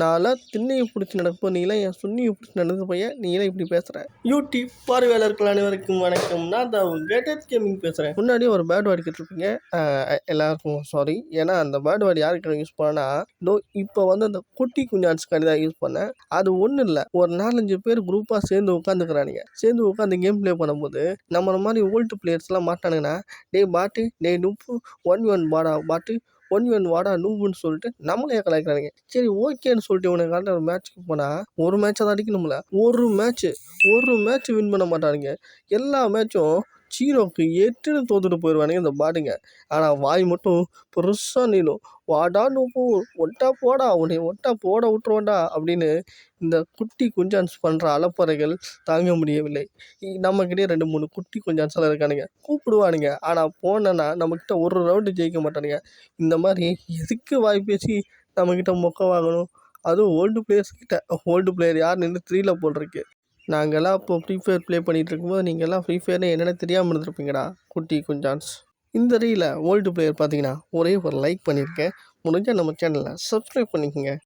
நான்லாம் திண்ணையை பிடிச்சி நடப்போ நீலாம் என் சுண்ணியை பிடிச்சி நடந்து பையன் நீலாம் இப்படி பேசுகிற யூடியூப் பார்வையாளர்கள் அனைவருக்கும் வணக்கம். நான் தான் கேட்டட் கேமிங் பேசுகிறேன் முன்னாடி ஒரு பேட் வாடி கேட்டிருப்பீங்க. எல்லாருக்கும் சாரி ஏன்னா அந்த பேட் வாடி யாருக்கு யூஸ் பண்ணா இதோ இப்போ வந்து அந்த குட்டி குஞ்சான்ஸ்க்காண்டி தான் யூஸ் பண்ணேன். அது ஒன்றும் இல்லை. ஒரு நாலஞ்சு பேர் குரூப்பாக சேர்ந்து உட்காந்துக்கிறானுங்க சேர்ந்து உட்காந்து கேம் ப்ளே பண்ணும்போது நம்மள மாதிரி ஓல்டு பிளேயர்ஸ்லாம் மாட்டானுங்கன்னா டே பாட்டு டே நுப்பு ஒன் ஒன் பாடா பாட்டு ஒன் ஒன் வாடா நூபுன்னு சொல்லிட்டு நம்மளே கலாய்க்கிறானுங்க சரி ஓகேன்னு சொல்லிட்டு இவனுக்கு ஒரு மேட்ச்சுக்கு போனால் ஒரு மேட்சை தான் அடிக்கணும்ல. ஒரு மேட்ச்சு ஒரு மேட்ச் வின் பண்ண மாட்டானுங்க. எல்லா மேட்சும் ஜீரோக்கு எட்டுன்னு தோத்துட்டு போயிடுவானுங்க இந்த பாட்டுங்க ஆனால் வாய் மட்டும் பெருசாக நீளும். வாடா நூப்பு ஒட்டா போடா உன்னை ஒட்டா போட விட்டுருவோண்டா அப்படின்னு இந்த குட்டி குஞ்சான்ஸ் பண்ணுற அலப்பறைகள் தாங்க முடியவில்லை. நம்மக்கிட்டே ரெண்டு மூணு குட்டி குஞ்சான்ஸ்லாம் இருக்கானுங்க. கூப்பிடுவானுங்க. ஆனால் போனேன்னா நம்மக்கிட்ட ஒரு ரவுண்டு ஜெயிக்க மாட்டானுங்க. இந்த மாதிரி எதுக்கு வாய் பேசி நம்மக்கிட்ட மொக்க வாங்கணும்? அதுவும் ஓல்டு பிளேயர்ஸ் கிட்ட. ஓல்டு பிளேயர் யார் நின்று த்ரீல போட்டிருக்கு. நாங்கள்லாம் இப்போ ஃப்ரீ ஃபயர் ப்ளே பண்ணிகிட்டு இருக்கும்போது நீங்கள்லாம் ஃப்ரீ ஃபயர்னு என்னென்ன தெரியாமல் இருந்திருப்பீங்கடா? குட்டி குஞ்சான்ஸ் இந்த ரீல ஓல்டு பிளேயர் பார்த்தீங்கன்னா ஒரே ஒரு லைக் பண்ணியிருக்கேன் முடிஞ்சால் நம்ம சேனலில் சப்ஸ்கிரைப் பண்ணிக்கோங்க.